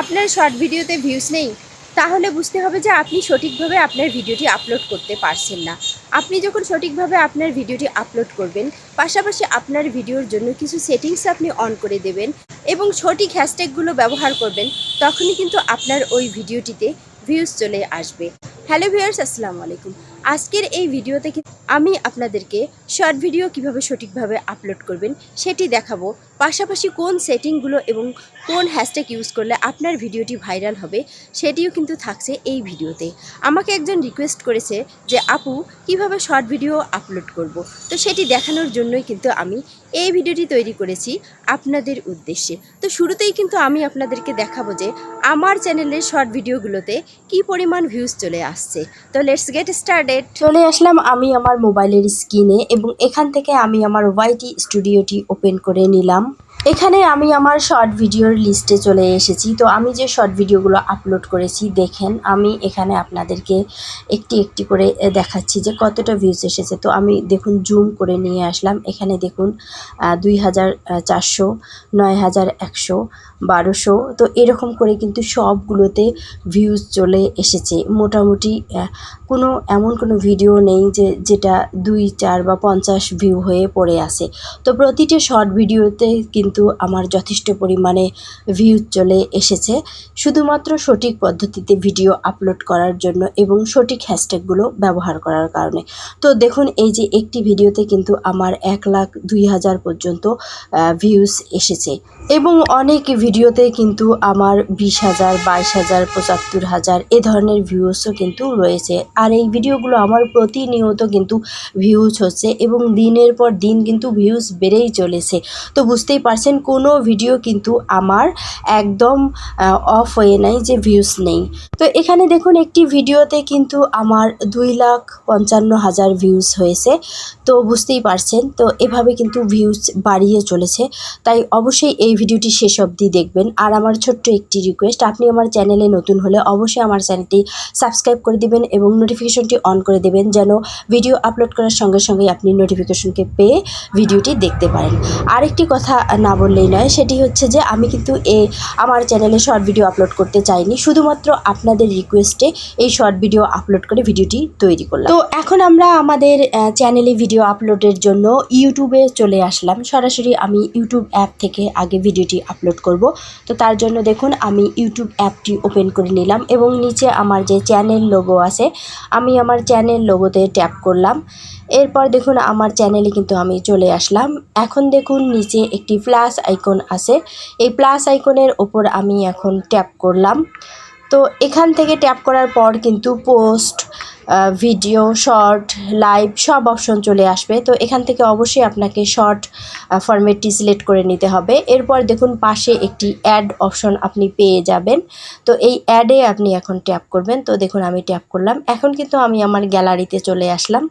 আপনার শর্ট ভিডিওতে ভিউজ নেই, তাহলে বুঝতে হবে যে আপনি সঠিকভাবে আপনার ভিডিওটি আপলোড করতে পারছেন না। আপনি যখন সঠিকভাবে আপনার ভিডিওটি আপলোড করবেন, পাশাপাশি আপনার ভিডিওর জন্য কিছু সেটিংস আপনি অন করে দেবেন এবং সঠিক হ্যাশট্যাগুলো ব্যবহার করবেন, তখনই কিন্তু আপনার ওই ভিডিওটিতে ভিউজ চলে আসবে। হ্যালো ভিউয়ার্স আসসালামু আলাইকুম। আজকের এই ভিডিওতে আমি আপনাদেরকে শর্ট ভিডিও কীভাবে সঠিকভাবে আপলোড করবেন, সেটি দেখাবো। পাশাপাশি কোন সেটিংগুলো এবং কোন হ্যাশট্যাগ ইউজ করলে আপনার ভিডিওটি ভাইরাল হবে সেটিও কিন্তু থাকছে এই ভিডিওতে। আমাকে একজন রিকোয়েস্ট করেছে যে, আপু, কীভাবে শর্ট ভিডিও আপলোড করব? তো সেটি দেখানোর জন্যই কিন্তু আমি এই ভিডিওটি তৈরি করেছি আপনাদের উদ্দেশ্যে। তো শুরুতেই কিন্তু আমি আপনাদেরকে দেখাবো যে, আমার চ্যানেলের শর্ট ভিডিওগুলোতে কি পরিমাণ ভিউজ চলে আসছে। তো লেটস গেট স্টার্টেড চলে আসলাম আমি আমার মোবাইলের স্ক্রিনে এবং এখান থেকে আমি আমার ওয়াইটি স্টুডিওটি ওপেন করে নিলাম। এখানে আমি আমার শর্ট ভিডিওর লিস্টে চলে এসেছি। তো আমি যে শর্ট ভিডিওগুলো আপলোড করেছি, দেখেন, আমি এখানে আপনাদেরকে একটি একটি করে দেখাচ্ছি যে কতটা ভিউজ এসেছে। তো আমি দেখুন জুম করে নিয়ে আসলাম। এখানে দেখুন দুই হাজার চারশো, নয় হাজার একশো বারোশো। তো এরকম করে কিন্তু সবগুলোতে ভিউজ চলে এসেছে। মোটামুটি কোনো এমন কোনো ভিডিও নেই যে, যেটা দুই, চার বা পঞ্চাশ ভিউ হয়ে পড়ে আছে। তো প্রতিটি শর্ট ভিডিওতে কিন্তু আমার যথেষ্ট পরিমাণে ভিউজ চলে এসেছে। শুধুমাত্র সঠিক পদ্ধতিতে ভিডিও আপলোড করার জন্য এবং সঠিক হ্যাশট্যাগুলো ব্যবহার করার কারণে। তো দেখুন, এই যে একটি ভিডিওতে কিন্তু আমার এক লাখ দুই হাজার পর্যন্ত ভিউজ এসেছে। এবং অনেক ভিডিওতে কিন্তু আমার বিশ হাজার, বাইশ হাজার, পঁচাত্তর হাজার এ ধরনের ভিউজও কিন্তু রয়েছে। আর এই ভিডিওগুলো আমার প্রতিনিয়ত কিন্তু ভিউজ হচ্ছে এবং দিনের পর দিন কিন্তু ভিউজ বেড়েই চলেছে। তো বুঝতেই পারছেন, কোনো ভিডিও কিন্তু আমার একদম অফ হয়ে নাই যে ভিউজ নেই। তো এখানে দেখুন, একটি ভিডিওতে কিন্তু আমার দুই লাখ পঞ্চান্ন হাজার ভিউজ হয়েছে। তো বুঝতেই পারছেন, তো এভাবে কিন্তু ভিউজ বাড়িয়ে চলেছে। তাই অবশ্যই এই ভিডিওটি শেষ অবধি দেখবেন। আর আমার ছোট্ট একটি রিকোয়েস্ট আপনি আমার চ্যানেলে নতুন হলে অবশ্যই আমার চ্যানেলটি সাবস্ক্রাইব করে দেবেন এবং নোটিফিকেশনটি অন করে দেবেন, যেন ভিডিও আপলোড করার সঙ্গে সঙ্গে আপনি নোটিফিকেশনকে পেয়ে ভিডিওটি দেখতে পারেন। আরেকটি কথা না বললেই নয়, সেটি হচ্ছে যে আমি কিন্তু এ, আমার চ্যানেলে শর্ট ভিডিও আপলোড করতে চাইনি, শুধুমাত্র আপনাদের রিকোয়েস্টে এই শর্ট ভিডিও আপলোড করে ভিডিওটি তৈরি করলাম। তো এখন আমরা আমাদের চ্যানেলে ভিডিও আপলোডের জন্য ইউটিউবে চলে আসলাম। সরাসরি আমি ইউটিউব অ্যাপ থেকে আগে ভিডিওটি আপলোড করব। তো তার জন্য দেখুন আমি ইউটিউব অ্যাপটি ওপেন করে নিলাম এবং নিচে আমার যে চ্যানেল লোগো আছে, আমি আমার চ্যানেল লোগোতে ট্যাপ করলাম। এরপর দেখুন আমার চ্যানেলে কিন্তু আমি চলে আসলাম। এখন দেখুন নিচে একটি প্লাস আইকন আছে। এই প্লাস আইকনের ওপর আমি এখন ট্যাপ করলাম। তো এখান থেকে ট্যাপ করার পর কিন্তু পোস্ট ভিডিও শর্ট লাইভ সব অপশন চলে আসবে। তো এখান থেকে অবশ্যই আপনাকে শর্ট ফরম্যাটটি সিলেক্ট করে নিতে হবে। এরপর দেখুন পাশে একটি অ্যাড অপশন আপনি পেয়ে যাবেন। তো এই অ্যাডে আপনি এখন ট্যাপ করবেন। তো দেখুন আমি ট্যাপ করলাম। এখন কিন্তু আমি আমার গ্যালারিতে চলে আসলাম।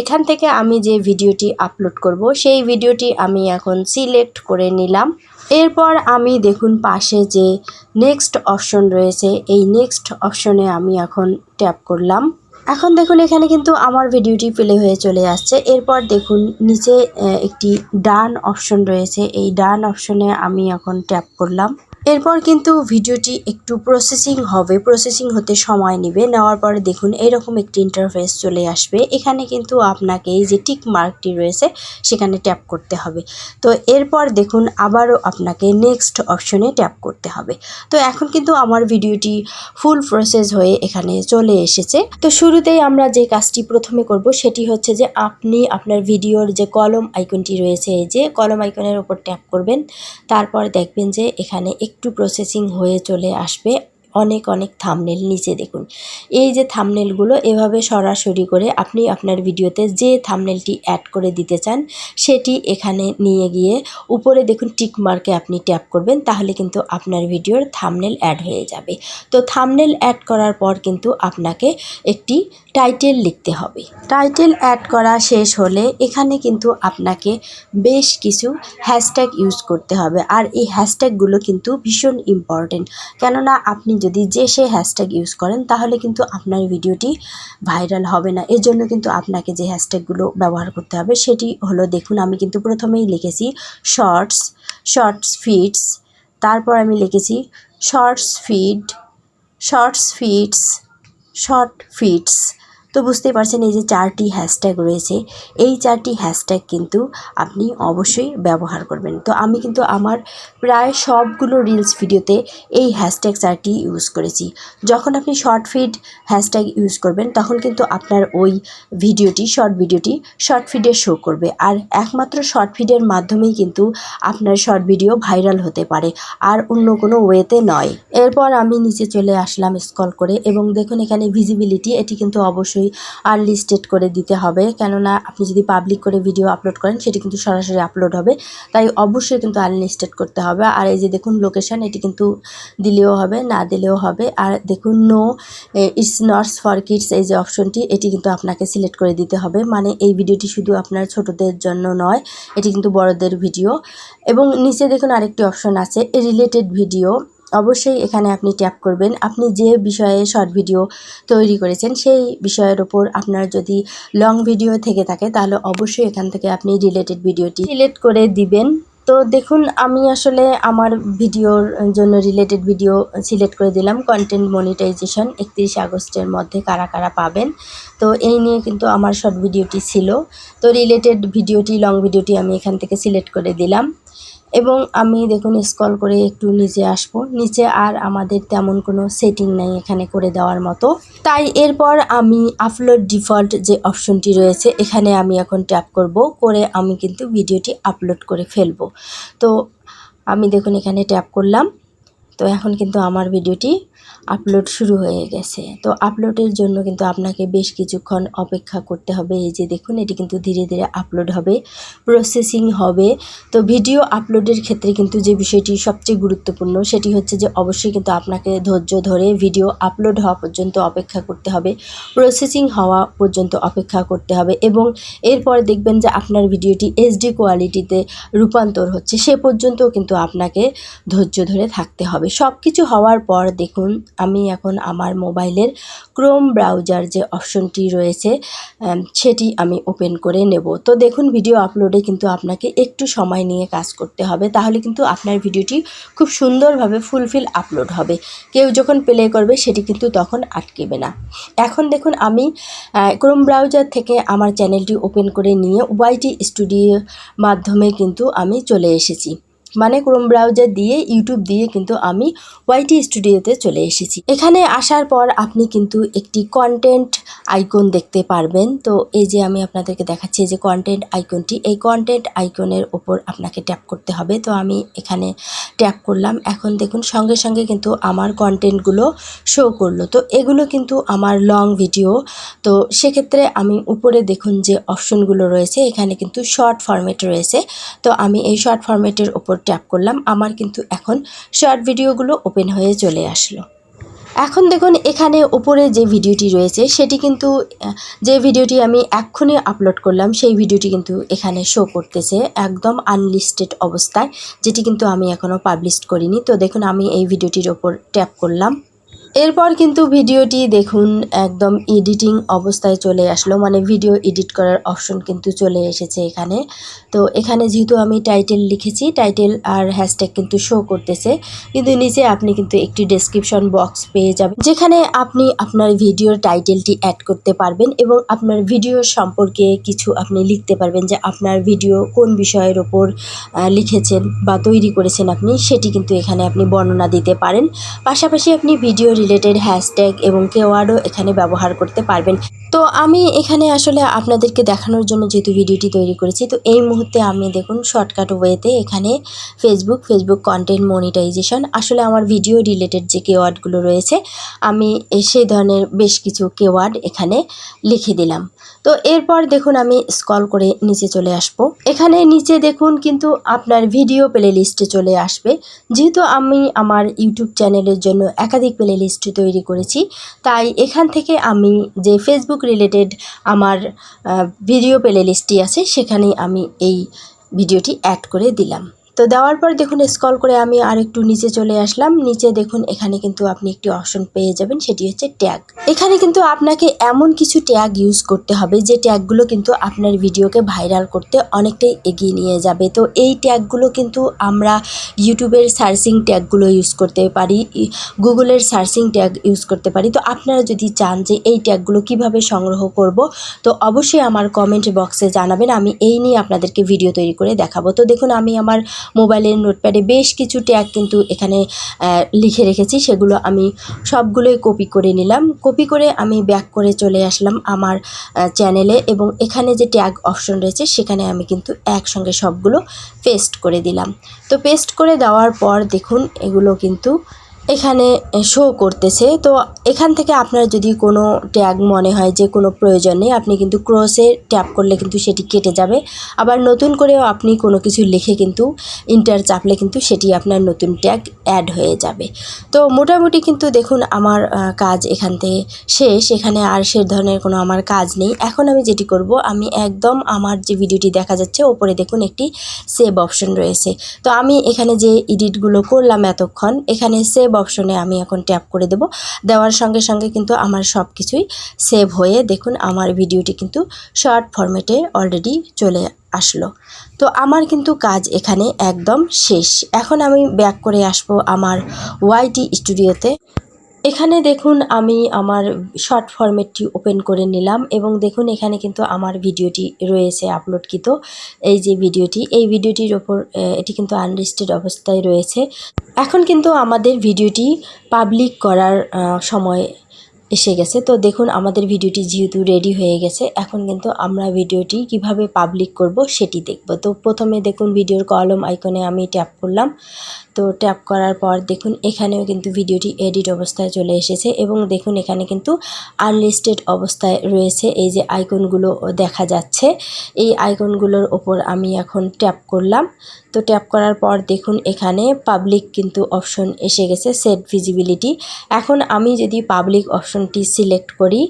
এখান থেকে আমি যে ভিডিওটি আপলোড করব, সেই ভিডিওটি আমি এখন সিলেক্ট করে নিলাম। এরপর আমি দেখুন পাশে যে নেক্সট অপশন রয়েছে, এই নেক্সট অপশনে আমি এখন ট্যাপ করলাম। এখন দেখুন এখানে কিন্তু আমার ভিডিওটি প্লে হয়ে চলে আসছে। এরপর দেখুন নিচে একটি ডান অপশন রয়েছে। এই ডান অপশনে আমি এখন ট্যাপ করলাম। এরপর কিন্তু ভিডিওটি একটু প্রসেসিং হবে। প্রসেসিং হতে সময় নেবে। নেওয়ার পরে দেখুন এরকম একটি ইন্টারফেস চলে আসবে। এখানে কিন্তু আপনাকে এই যে টিক মার্কটি রয়েছে, সেখানে ট্যাপ করতে হবে। তো এরপর দেখুন আবারও আপনাকে নেক্সট অপশনে ট্যাপ করতে হবে। তো এখন কিন্তু আমার ভিডিওটি ফুল প্রসেস হয়ে এখানে চলে এসেছে। তো শুরুতেই আমরা যে কাজটি প্রথমে করব, সেটি হচ্ছে যে আপনি আপনার ভিডিওর যে কলম আইকনটি রয়েছে, এই যে কলম আইকনের উপর ট্যাপ করবেন। তারপর দেখবেন যে এখানে একটু প্রসেসিং হয়ে চলে আসবে। অনেক অনেক থামনেল নিচে দেখুন। এই যে থামনেলগুলো এভাবে সরাসরি করে আপনি আপনার ভিডিওতে যে থামনেলটি অ্যাড করে দিতে চান, সেটি এখানে নিয়ে গিয়ে উপরে দেখুন টিক মার্কে আপনি ট্যাপ করবেন, তাহলে কিন্তু আপনার ভিডিওর থামনেল অ্যাড হয়ে যাবে। তো থামনেল অ্যাড করার পর কিন্তু আপনাকে একটি টাইটেল লিখতে হবে। টাইটেল অ্যাড করা শেষ হলে এখানে কিন্তু আপনাকে বেশ কিছু হ্যাশট্যাগ ইউজ করতে হবে। আর এই হ্যাশট্যাগুলো কিন্তু ভীষণ ইম্পর্টেন্ট কেননা আপনি যদি যে সে হ্যাশট্যাগ ইউজ করেন, তাহলে কিন্তু আপনার ভিডিওটি ভাইরাল হবে না। এর জন্য কিন্তু আপনাকে যে হ্যাশট্যাগুলো ব্যবহার করতে হবে, সেটি হলো দেখুন, আমি কিন্তু প্রথমেই লিখেছি শর্টস শর্টস ফিটস তারপর আমি লিখেছি shorts feed shorts feeds short feeds তো বুঝতেই পারছেন এই যে চারটি হ্যাশট্যাগ রয়েছে, এই চারটি হ্যাশট্যাগ কিন্তু আপনি অবশ্যই ব্যবহার করবেন। তো আমি কিন্তু আমার প্রায় সবগুলো রিলস ভিডিওতে এই হ্যাশট্যাগ চারটি ইউজ করেছি। যখন আপনি শর্ট ফিড হ্যাশট্যাগ ইউজ করবেন, তখন কিন্তু আপনার ওই ভিডিওটি শর্ট ভিডিওটি শর্ট ফিডে শো করবে। আর একমাত্র শর্ট ফিডের মাধ্যমেই কিন্তু আপনার শর্ট ভিডিও ভাইরাল হতে পারে, আর অন্য কোনো ওয়েতে নয়। এরপর আমি নিচে চলে আসলাম স্কল করে, এবং দেখুন এখানে ভিজিবিলিটি এটি কিন্তু অবশ্যই আনলিস্টেড করে দিতে হবে। কেননা আপনি যদি পাবলিক করে ভিডিও আপলোড করেন, সেটি কিন্তু সরাসরি আপলোড হবে। তাই অবশ্যই কিন্তু আনলিস্টেড করতে হবে। আর এই যে দেখুন লোকেশন এটি কিন্তু দিলেও হবে, না দিলেও হবে। আর দেখুন no it's not for kids এই যে অপশনটি এটি কিন্তু আপনাকে সিলেক্ট করে দিতে হবে। মানে এই ভিডিওটি শুধু আপনার ছোটদের জন্য নয়, এটি কিন্তু বড়দের ভিডিও এবং নিচে দেখুন আরেকটি অপশন আছে রিলেটেড ভিডিও অবশ্যই এখানে আপনি ট্যাপ করবেন। আপনি যে বিষয়ে শর্ট ভিডিও তৈরি করেছেন, সেই বিষয়ের ওপর আপনার যদি লং ভিডিও থেকে থাকে, তাহলে অবশ্যই এখান থেকে আপনি রিলেটেড ভিডিওটি সিলেক্ট করে দিবেন। তো দেখুন, আমি আসলে আমার ভিডিওর জন্য রিলেটেড ভিডিও সিলেক্ট করে দিলাম। কন্টেন্ট মনিটাইজেশন একত্রিশে আগস্টের মধ্যে কারা কারা পাবেন। তো এই নিয়ে কিন্তু আমার শর্ট ভিডিওটি ছিল। তো রিলেটেড ভিডিওটি লং ভিডিওটি আমি এখান থেকে সিলেক্ট করে দিলাম। এবং আমি দেখুন স্কল করে একটু নিচে আসব। নিচে আর আমাদের তেমন কোনো সেটিং নাই এখানে করে দেওয়ার মতো। তাই এরপর আমি আপলোড ডিফল্ট যে অপশনটি রয়েছে, এখানে আমি এখন ট্যাপ করব। করে আমি কিন্তু ভিডিওটি আপলোড করে ফেলব। তো আমি দেখুন এখানে ট্যাপ করলাম। তো এখন কিন্তু আমার ভিডিওটি আপলোড শুরু হয়ে গেছে। তো আপলোডের জন্য কিন্তু আপনাকে বেশ কিছুক্ষণ অপেক্ষা করতে হবে। এই যে দেখুন, এটি কিন্তু ধীরে ধীরে আপলোড হবে প্রসেসিং হবে। তো ভিডিও আপলোডের ক্ষেত্রে কিন্তু যে বিষয়টি সবচেয়ে গুরুত্বপূর্ণ, সেটি হচ্ছে যে অবশ্যই কিন্তু আপনাকে ধৈর্য ধরে ভিডিও আপলোড হওয়া পর্যন্ত অপেক্ষা করতে হবে প্রসেসিং হওয়া পর্যন্ত অপেক্ষা করতে হবে এবং এরপর দেখবেন যে আপনার ভিডিওটি এইচডি কোয়ালিটিতে রূপান্তর হচ্ছে, সে পর্যন্তও কিন্তু আপনাকে ধৈর্য ধরে থাকতে হবে। সব কিছু হওয়ার পর দেখুন আমি এখন আমার মোবাইলের ক্রোম ব্রাউজার যে অপশনটি রয়েছে সেটি আমি ওপেন করে নেব। তো দেখুন, ভিডিও আপলোডে কিন্তু আপনাকে একটু সময় নিয়ে কাজ করতে হবে। তাহলে কিন্তু আপনার ভিডিওটি খুব সুন্দরভাবে ফুলফিল আপলোড হবে। কেউ যখন প্লে করবে, সেটি কিন্তু তখন আটকেবে না। এখন দেখুন, আমি ক্রোম ব্রাউজার থেকে আমার চ্যানেলটি ওপেন করে নিয়ে ওয়াইটি স্টুডিও মাধ্যমে কিন্তু আমি চলে এসেছি। মানে ক্রোম ব্রাউজার দিয়ে ইউটিউব দিয়ে কিন্তু আমি ওয়াইটি স্টুডিওতে চলে এসেছি। এখানে আসার পর আপনি কিন্তু একটি কন্টেন্ট আইকন দেখতে পারবেন। তো এই যে আমি আপনাদেরকে দেখাচ্ছি যে কন্টেন্ট আইকনটি এই কন্টেন্ট আইকনের ওপর আপনাকে ট্যাপ করতে হবে। তো আমি এখানে ট্যাপ করলাম। এখন দেখুন, সঙ্গে সঙ্গে কিন্তু আমার কন্টেন্টগুলো শো করল। তো এগুলো কিন্তু আমার লং ভিডিও তো সেক্ষেত্রে আমি উপরে দেখুন যে অপশনগুলো রয়েছে, এখানে কিন্তু শর্ট ফরম্যাট রয়েছে। তো আমি এই শর্ট ফরম্যাটের ওপর ট্যাপ করলাম, আমার কিন্তু এখন শর্ট ভিডিওগুলো ওপেন হয়ে চলে আসলো। এখন দেখুন, এখানে ওপরে যে ভিডিওটি রয়েছে, সেটি কিন্তু যে ভিডিওটি আমি এক্ষুনি আপলোড করলাম, সেই ভিডিওটি কিন্তু এখানে শো করতেছে একদম আনলিস্টেড অবস্থায়, যেটি কিন্তু আমি এখনও পাবলিশ করিনি। তো দেখুন, আমি এই ভিডিওটির ওপর ট্যাপ করলাম। এরপর কিন্তু ভিডিওটি দেখুন, একদম এডিটিং অবস্থায় চলে আসলো মানে ভিডিও এডিট করার অপশন কিন্তু চলে এসেছে এখানে। তো এখানে যেহেতু আমি টাইটেল লিখেছি টাইটেল আর হ্যাশট্যাগ কিন্তু শো করতেছে, কিন্তু নিচে আপনি কিন্তু একটি ডেসক্রিপশন বক্স পেয়ে যাবেন, যেখানে আপনি আপনার ভিডিওর টাইটেলটি অ্যাড করতে পারবেন এবং আপনার ভিডিও সম্পর্কে কিছু আপনি লিখতে পারবেন যে আপনার ভিডিও কোন বিষয়ের ওপর লিখেছেন বা তৈরি করেছেন আপনি, সেটি কিন্তু এখানে আপনি বর্ণনা দিতে পারেন। পাশাপাশি আপনি ভিডিও রিলেটেড হ্যাশট্যাগ এবং কেওয়ার্ডও এখানে ব্যবহার করতে পারবেন। তো আমি এখানে আসলে আপনাদেরকে দেখানোর জন্য যেহেতু ভিডিওটি তৈরি করেছি, তো এই মুহূর্তে আমি দেখুন শর্টকাট ওয়েতে এখানে ফেসবুক ফেসবুক কন্টেন্ট মনিটাইজেশন আসলে আমার ভিডিও রিলেটেড যে কেওয়ার্ডগুলো রয়েছে, আমি সেই ধরনের বেশ কিছু কেওয়ার্ড এখানে লিখে দিলাম। তো এরপর দেখুন আমি স্কল করে নিচে চলে আসব। এখানে নিচে দেখুন কিন্তু আপনার ভিডিও প্লে লিস্টে চলে আসবে। যেহেতু আমি আমার ইউটিউব চ্যানেলের জন্য একাধিক প্লে লিস্ট তৈরি করেছি, তাই এখান থেকে আমি যে ফেসবুক রিলেটেড আমার ভিডিও প্লে লিস্টটি আছে সেখানেই আমি এই ভিডিওটি অ্যাড করে দিলাম। তো দেওয়ার পর দেখুন স্কল করে আমি আর একটু নিচে চলে আসলাম। নিচে দেখুন, এখানে কিন্তু আপনি একটি অপশন পেয়ে যাবেন, সেটি হচ্ছে ট্যাগ এখানে কিন্তু আপনাকে এমন কিছু ট্যাগ ইউজ করতে হবে, যে ট্যাগগুলো কিন্তু আপনার ভিডিওকে ভাইরাল করতে অনেকটাই এগিয়ে নিয়ে যাবে। তো এই ট্যাগগুলো কিন্তু আমরা ইউটিউবের সার্চিং ট্যাগগুলো ইউজ করতে পারি গুগলের সার্চিং ট্যাগ ইউজ করতে পারি। তো আপনারা যদি চান যে এই ট্যাগগুলো কীভাবে সংগ্রহ করব, তো অবশ্যই আমার কমেন্ট বক্সে জানাবেন, আমি এই নিয়ে আপনাদেরকে ভিডিও তৈরি করে দেখাবো। তো দেখুন, আমি আমার মোবাইলের নোটপ্যাডে বেশ কিছু ট্যাগ কিন্তু এখানে লিখে রেখেছি। সেগুলো আমি সবগুলোই কপি করে নিলাম। কপি করে আমি ব্যাক করে চলে আসলাম আমার চ্যানেলে এবং এখানে যে ট্যাগ অপশন রয়েছে, সেখানে আমি কিন্তু একসঙ্গে সবগুলো পেস্ট করে দিলাম। তো পেস্ট করে দেওয়ার পর দেখুন, এগুলো কিন্তু এখানে শো করতেছে। তো এখান থেকে আপনার যদি কোনো ট্যাগ মনে হয় যে কোনো প্রয়োজন নেই, আপনি কিন্তু ক্রসে ট্যাপ করলে কিন্তু সেটি কেটে যাবে। আবার নতুন করেও আপনি কোনো কিছু লিখে কিন্তু ইন্টার চাপলে কিন্তু সেটি আপনার নতুন ট্যাগ অ্যাড হয়ে যাবে। তো মোটামুটি কিন্তু দেখুন আমার কাজ এখান থেকে শেষ। এখানে আর সে ধরনের কোনো আমার কাজ নেই। এখন আমি যেটি করব, আমি একদম আমার যে ভিডিওটি দেখা যাচ্ছে, ওপরে দেখুন একটি সেভ অপশন রয়েছে। তো আমি এখানে যে এডিটগুলো করলাম এতক্ষণ, এখানে সেভ অপশনে আমি এখন ট্যাপ করে দেব। দেওয়ার সঙ্গে সঙ্গে কিন্তু আমার সব কিছুই সেভ হয়ে দেখুন আমার ভিডিওটি কিন্তু শর্ট ফরম্যাটে অলরেডি চলে আসলো। তো আমার কিন্তু কাজ এখানে একদম শেষ। এখন আমি ব্যাক করে আসব আমার ওয়াইটি স্টুডিওতে এখানে দেখুন আমি আমার শর্ট ফর্মেটটি ওপেন করে নিলাম এবং দেখুন এখানে কিন্তু আমার ভিডিওটি রয়েছে আপলোডকৃত এই যে ভিডিওটি, এই ভিডিওটির ওপর এটি কিন্তু আনলিস্টেড অবস্থায় রয়েছে। এখন কিন্তু আমাদের ভিডিওটি পাবলিক করার সময় এসে গেছে। তো দেখুন, আমাদের ভিডিওটি যেহেতু রেডি হয়ে গেছে, এখন কিন্তু আমরা ভিডিওটি কীভাবে পাবলিক করব সেটি দেখব। তো প্রথমে দেখুন, ভিডিওর কলম আইকনে আমি ট্যাপ করলাম। তো ট্যাপ করার পর দেখুন, এখানেও কিন্তু ভিডিওটি এডিট অবস্থায় চলে এসেছে এবং দেখুন, এখানে কিন্তু আনলিস্টেড অবস্থায় রয়েছে। এই যে আইকনগুলো দেখা যাচ্ছে, এই আইকনগুলোর ওপর আমি এখন ট্যাপ করলাম। তো ট্যাপ করার পর দেখুন এখানে পাবলিক কিন্তু অপশন এসে গেছে সেট ভিজিবিলিটি এখন আমি যদি পাবলিক অপশনটি সিলেক্ট করি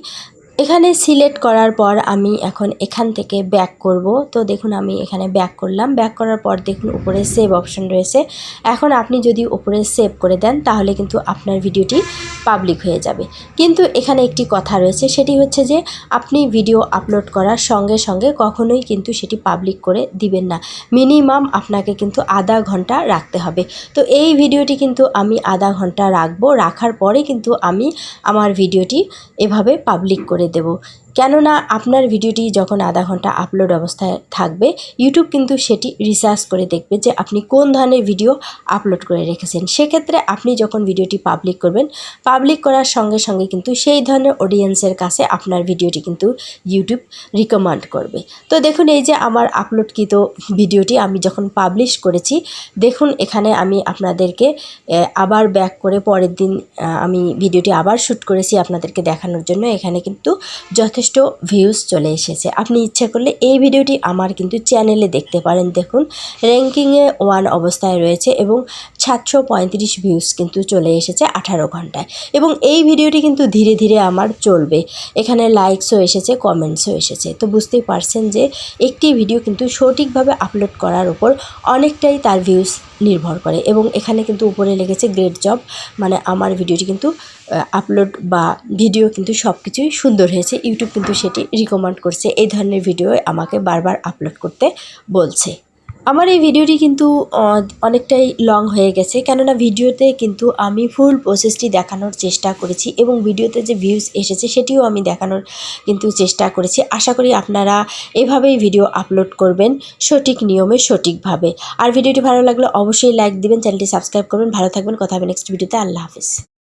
এখানে সিলেক্ট করার পর আমি এখন এখান থেকে ব্যাক করব। তো দেখুন, আমি এখানে ব্যাক করলাম। ব্যাক করার পর দেখুন, উপরে সেভ অপশন রয়েছে। এখন আপনি যদি উপরে সেভ করে দেন, তাহলে কিন্তু আপনার ভিডিওটি পাবলিক হয়ে যাবে। কিন্তু এখানে একটি কথা রয়েছে, সেটি হচ্ছে যে আপনি ভিডিও আপলোড করার সঙ্গে সঙ্গে কখনোই কিন্তু সেটি পাবলিক করে দিবেন না। মিনিমাম আপনাকে কিন্তু আধা ঘণ্টা রাখতে হবে। তো এই ভিডিওটি কিন্তু আমি আধা ঘণ্টা রাখব। রাখার পরে কিন্তু আমি আমার ভিডিওটি এভাবে পাবলিক করে দেব। কেননা আপনার ভিডিওটি যখন আধা ঘণ্টা আপলোড অবস্থায় থাকবে ইউটিউব কিন্তু সেটি রিসার্চ করে দেখবে যে আপনি কোন ধরনের ভিডিও আপলোড করে রেখেছেন। সেক্ষেত্রে আপনি যখন ভিডিওটি পাবলিক করবেন পাবলিক করার সঙ্গে সঙ্গে কিন্তু সেই ধরনের অডিয়েন্সের কাছে আপনার ভিডিওটি কিন্তু ইউটিউব রিকমেন্ড করবে। তো দেখুন, এই যে আমার আপলোডকৃত ভিডিওটি আমি যখন পাবলিশ করেছি, দেখুন এখানে আমি আপনাদেরকে আবার ব্যাক করে পরের দিন আমি ভিডিওটি আবার শ্যুট করেছি আপনাদেরকে দেখানোর জন্য। এখানে কিন্তু যথেষ্ট ভিউজ চলে এসেছে। আপনি ইচ্ছে করলে এই ভিডিওটি আমার কিন্তু চ্যানেলে দেখতে পারেন। দেখুন র্যাঙ্কিংয়ে ওয়ান অবস্থায় রয়েছে এবং সাতশো পঁয়ত্রিশ ভিউজ কিন্তু চলে এসেছে আঠারো ঘন্টায়। এবং এই ভিডিওটি কিন্তু ধীরে ধীরে আমার চলবে। এখানে লাইকসও এসেছে কমেন্টসও এসেছে। তো বুঝতেই পারছেন যে একটি ভিডিও কিন্তু সঠিকভাবে আপলোড করার উপর অনেকটাই তার ভিউজ নির্ভর করে। এবং এখানে কিন্তু উপরে লেগেছে গ্রেট জব মানে আমার ভিডিওটি কিন্তু আপলোড বা ভিডিও কিন্তু সব কিছুই সুন্দর হয়েছে। ইউটিউব কিন্তু সেটি রিকমেন্ড করছে। এই ধরনের ভিডিও আমাকে বারবার আপলোড করতে বলছে। আমার এই ভিডিওটি কিন্তু অনেকটাই লং হয়ে গেছে। কেননা ভিডিওতে কিন্তু আমি ফুল প্রসেসটি দেখানোর চেষ্টা করেছি এবং ভিডিওতে যে ভিউজ এসেছে সেটিও আমি দেখানোর কিন্তু চেষ্টা করেছি। আশা করি আপনারা এভাবেই ভিডিও আপলোড করবেন সঠিক নিয়মে, সঠিকভাবে। আর ভিডিওটি ভালো লাগলে অবশ্যই লাইক দিবেন, চ্যানেলটি সাবস্ক্রাইব করবেন। ভালো থাকবেন, কথা হবে নেক্সট ভিডিওতে আল্লাহ হাফিজ।